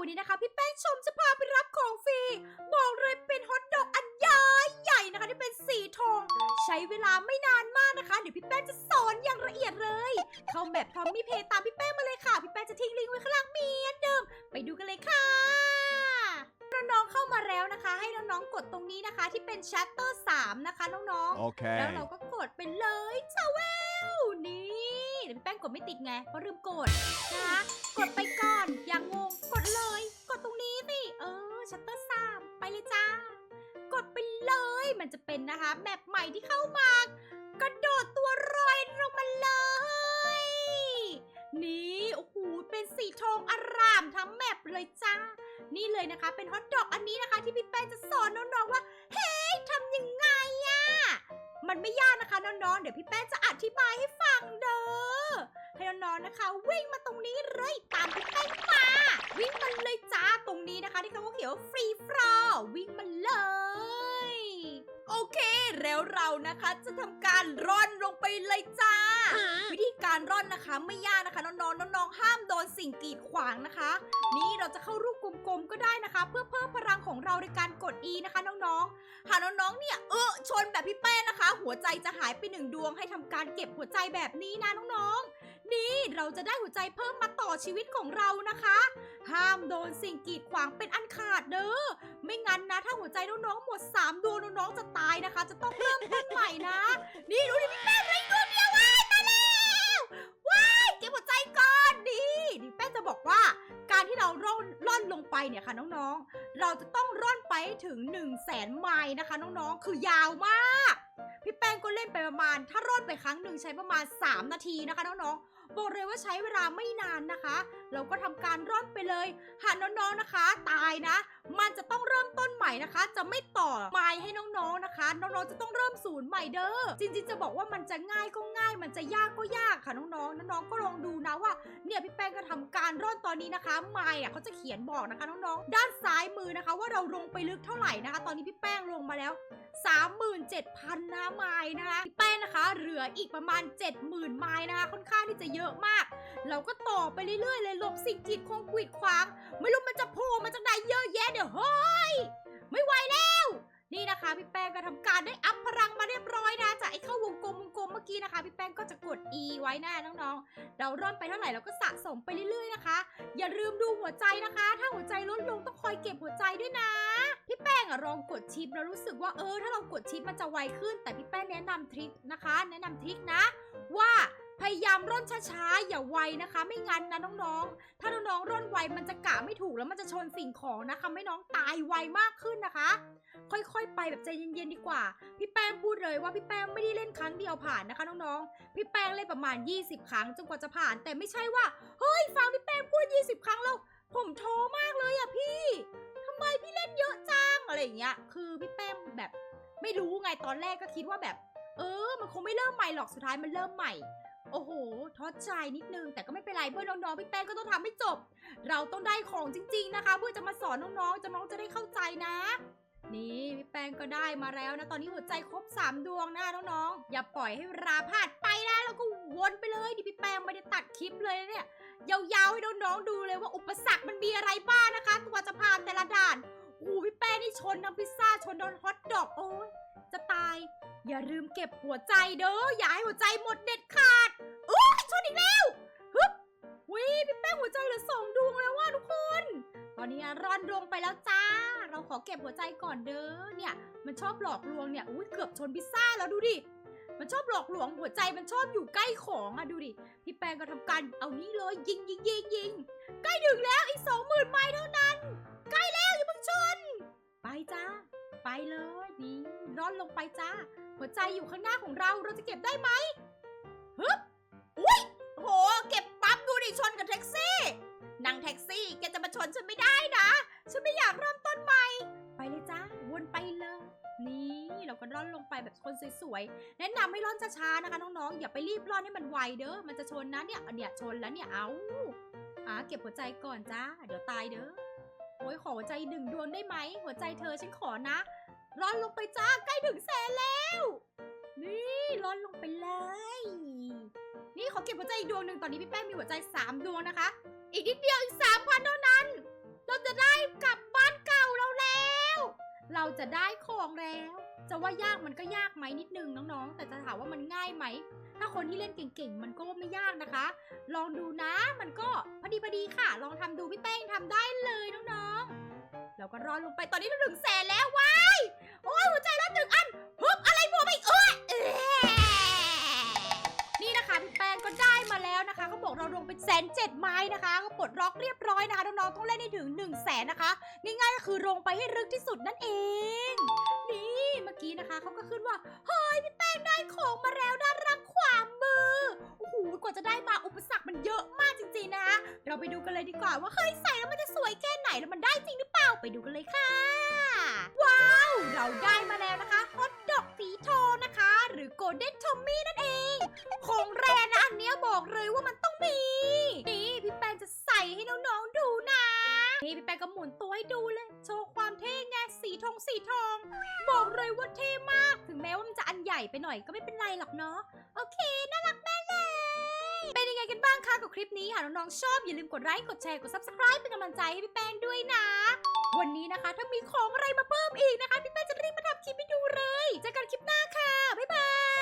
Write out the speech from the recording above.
วันนี้นะคะ พี่แป้งชมจะพาไปรับของฟรีบอกเลยเป็นฮอทดอกอันใหญ่ใหญ่นะคะที่เป็นสีทอง ใช้เวลาไม่นานมากนะคะ เดี๋ยวพี่แป้งจะสอนอย่างละเอียดเลย เข้าแบบพร้อมมีเพย์ตามพี่แป้งมาเลยค่ะ พี่แป้งจะทิ้งลิงก์ไว้ข้างล่างเหมีอนเดิม ไปดูกันเลยค่ะน้องๆเข้ามาแล้วนะคะ ให้น้องๆกดตรงนี้นะคะ ที่เป็นชัตเตอร์3นะคะน้องๆ Okay. แล้วเราก็กดไปเลยชาเวลนี่เดี๋ยวพี่แป้งกดไม่ติดไงเพราะลืมกดนะคะกดไปก่อนอย่างงง มันจะเป็นนะคะ แมปใหม่ที่เข้ามากระโดดตัวรอยลงมาเลย นี่โอ้โหเป็นสีทองอร่ามทั้งแมปเลยจ้า นี่เลยนะคะ เป็นฮอตดอกอันนี้นะคะ ที่พี่แป้งจะสอนน้องๆว่า เฮ้ยทำยังไงอะมันไม่ยากนะคะน้องๆเดี๋ยวพี่แป้งจะอธิบายให้ฟังเด้อให้น้องๆนะคะ วิ่งมาตรงนี้เลยตามพี่แป้งมา วิ่งมันเลยจ้าตรงนี้นะคะ ที่เขาเขียนว่าฟรีฟรอวิ่งมัน แล้วเรานะคะจะทำการร่อนลงไปเลยจ้า วิธีการร่อนนะคะไม่ยากนะคะน้องๆน้องๆห้ามโดนสิ่งกีดขวางนะคะ นี่เราจะเข้ารูปกลมๆก็ได้นะคะ เพื่อเพิ่มพลังของเราในการกด E นะคะน้องๆหากน้องๆเนี่ยเออชนแบบพี่เป้นะคะ หัวใจจะหายไปหนึ่งดวงให้ทำการเก็บหัวใจแบบนี้นะน้องๆ นี่เราจะได้หัวใจเพิ่มมาต่อชีวิตของเรานะคะ ห้ามโดนสิ่งกีดขวางเป็นอันขาดเด้อ ไม่งั้นนะ ถ้าหัวใจน้องๆหมด 3ดวงน้องๆจะตายนะคะ จะต้องเริ่มต้นใหม่นะ นี่ดูดิพี่แป้งเหลยดวงเดียวว้ายตายแล้วว้ายเก็บหัวใจก่อนดีดิแป้งจะบอกว่าการที่เราร่อนร่อนลงไปเนี่ยค่ะน้องๆ เราจะต้องร่อนไปถึง 1 0 0 0 0แสนไมล์นะคะ น้องๆ คือยาวมาก พี่แป้งก็เล่นไปประมาณ ถ้าร่อนไปครั้งหนึ่งใช้ประมาณ 3 นาทีนะคะน้องๆ บอกเลยว่าใช้เวลาไม่นานนะคะ เราก็ทำการร่อนไปเลย หากน้องๆนะคะ ตายนะ มันจะต้องเริ่มต้นใหม่นะคะ จะไม่ต่อไมล์ให้น้องๆนะคะ น้องๆจะต้องเริ่มศูนย์ใหม่เด้อจริงๆจะบอกว่ามันจะง่ายก็ง่าย มันจะยากก็ยากค่ะน้องๆน้องๆก็ลองดูนะว่าเนี่ยพี่แป้งก็ทำการร่อนตอนนี้นะคะ ไมล์อะเขาจะเขียนบอกนะคะน้องๆด้านซ้ายมือนะคะ ว่าเราลงไปลึกเท่าไหร่นะคะ ตอนนี้พี่แป้งลงมาแล้ว37,000นะไมล์นะคะพี่แป้งนะคะ เหลืออีกประมาณ 70,000ไมล์นะคะ ค่อนข้างที่จะเยอะมาก เราก็ต่อไปเรื่อยๆ เลยหลบสิ่งกีดขวางกีดขวาง ไม่รู้มันจะโผล่มาจากไหนเยอะแยะเดี๋ยวเฮ้ยไม่ไหวแล้ว นี่นะคะพี่แป้งก็ทำการได้อัพพลังมาเรียบร้อยนะจากไอ้เข้าวงกลมวงกลมเมื่อกี้นะคะ พี่แป้งก็จะกด E ไว้หน้าน้องๆ เราร่อนไปเท่าไหร่เราก็สะสมไปเรื่อยๆนะคะ อย่าลืมดูหัวใจนะคะ ถ้าหัวใจลดลงต้องคอยเก็บหัวใจด้วยนะพี่แป้งอะลองกดชิปแล้วรู้สึกว่าเออถ้าเรากดชิปมันจะไวขึ้น แต่พี่แป้งแนะนำทริคนะคะ แนะนำทริคนะ ว่า พยายามร่อนช้าๆ อย่าไวนะคะ ไม่งั้นนะน้องๆ ถ้าน้องๆร่อนไวมันจะกะไม่ถูกแล้วมันจะชนสิ่งของนะคะไม่น้องตายไวมากขึ้นนะคะ ค่อยๆ ไปแบบใจเย็นๆดีกว่า พี่แป้งพูดเลยว่าพี่แป้งไม่ได้เล่นครั้งเดียวผ่านนะคะน้องๆ พี่แป้งเล่นประมาณ 20 ครั้งจนกว่าจะผ่าน แต่ไม่ใช่ว่าเฮ้ยฟังพี่แป้งพูด 20 ครั้งแล้วผมโทมากเลยอะพี่ทำไมพี่เล่นเยอะจังอะไรอย่างเงี้ย คือพี่แป้งแบบไม่รู้ไงตอนแรกก็คิดว่าแบบ เออ มันคงไม่เริ่มใหม่หรอกสุดท้ายมันเริ่มใหม่ โอ้โหท้อใจนิดนึง แต่ก็ไม่เป็นไรเพื่อนน้องๆพี่แป้งก็ต้องทำให้จบ เราต้องได้ของจริง ๆนะคะ เพื่อจะมาสอนน้องๆจะน้องจะได้เข้าใจนะ นี่พี่แป้งก็ได้มาแล้วนะ ตอนนี้หัวใจครบ 3 ดวงนะน้องๆอย่าปล่อยให้เวลาผ่านไปนะแล้วก็วนไปเลยดิพี่แป้งไม่ได้ตัดคลิปเลยเนี่ยยาวๆให้น้องๆดูเลยว่าอุปสรรคมันมีอะไรบ้างนะคะกว่าจะผ่านแต่ละด่านโอ้พี่แป้งนี่ชนน้ำพิซซ่าชนโดนฮอตดอกโอ้ยจะตาย อย่าลืมเก็บหัวใจเด้อ อย่าให้หัวใจหมดเด็ดขาดโอ้ยชนอีกแล้วฮึบวิพี่แป้งหัวใจเหลือสองดวงแล้วว่าทุกคน ตอนนี้ร่อนลงไปแล้วจ้า เราขอเก็บหัวใจก่อนเด้อ เนี่ย มันชอบหลอกลวงเนี่ย อุ้ยเกือบชนพิซซ่าแล้วดูดิ มันชอบหลอกลวงหัวใจมันชอบอยู่ใกล้ของอะดูดิ พี่แป้งก็ทำการเอานี้เลยยิงยิงยิงยิง ใกล้ถึงแล้วอีกสองหมื่นไม้เท่านั้น ใกล้แล้ว ไปเลยนี่ร่อนลงไปจ้า หัวใจอยู่ข้างหน้าของเราเราจะเก็บได้ไหมฮึบอุ้ยโห เก็บปั๊บดูดิชนกับแท็กซี่นั่งแท็กซี่แกจะมาชนฉันไม่ได้นะ ฉันไม่อยากเริ่มต้นใหม่ ไปเลยจ้าวนไปเลยนี่เราก็ร่อนลงไปแบบคนสวยๆ แนะนำให้ร่อนช้าๆนะคะน้องๆ อย่าไปรีบร่อนให้มันไวเด้อ มันจะชนนะเนี่ยเนี่ยชนแล้วเนี่ย เอาอ่าเก็บหัวใจก่อนจ้า เดี๋ยวตายเด้อ โอ้ยขอหัวใจหนึ่งดวงได้ไหม หัวใจเธอฉันขอนะ ร่อนลงไปจ้าใกล้ถึงแสนแล้ว นี่ร่อนลงไปเลย นี่เขาเก็บหัวใจอีกดวงหนึ่งตอนนี้พี่แป้งมีหัวใจสามดวงนะคะ อีกนิดเดียวอีกสามพันเท่านั้น เราจะได้กลับบ้านเก่าเราแล้ว เราจะได้ของแล้ว จะว่ายากมันก็ยากไหมนิดนึงน้องๆ แต่จะถามว่ามันง่ายไหมถ้าคนที่เล่นเก่งๆ มันก็ไม่ยากนะคะ ลองดูนะ มันก็พอดีพอดีค่ะ ลองทำดูพี่แป้งทำได้เลยน้องๆ เราก็รอลงไปตอนนี้เราถึงแสนแล้วว้าย แสนเจ็ดไม้นะคะก็ปลดล็อกเรียบร้อยนะคะน้องๆต้องเล่นให้ถึง1นึ่งแสนนะคะ ง่ายๆก็คือลงไปให้ลึกที่สุดนั่นเอง นี่เมื่อกี้นะคะเขาก็ขึ้นว่าเฮ้ยพี่แป้งได้ของมาแล้วด้านล่างขวามือโอ้โหกว่าจะได้มาอุปสรรคมันเยอะมากจริงๆนะคะเราไปดูกันเลยดีกว่าว่าเฮ้ยใส่แล้วมันจะสวยแค่ไหนแล้วมันได้จริงหรือเปล่าไปดูกันเลยค่ะ ว้าวเราได้มาแล้วนะคะฮอตดอกสีทองนะคะ หรือโกลเด้นทอมมี่นั่นเอง ของแรนะอันเนี้ยบอกเลยว่ามันต้องมี ให้ดูเลย โชว์ความเท่งไงสีทองสีทอง บอกเลยว่าเท่มาก ถึงแม้ว่ามันจะอันใหญ่ไปหน่อยก็ไม่เป็นไรหรอกเนาะ โอเค น่ารักแม่เลย เป็นยังไงกันบ้างคะกับคลิปนี้ค่ะน้องๆชอบอย่าลืมกดไลค์ กดแชร์ กด subscribe เป็นกำลังใจให้พี่แป้งด้วยนะ วันนี้นะคะ ถ้ามีของอะไรมาเพิ่มอีกนะคะ พี่แป้งจะรีบมาทำคลิปให้ดูเลย เจอกันคลิปหน้าค่ะ บ๊ายบาย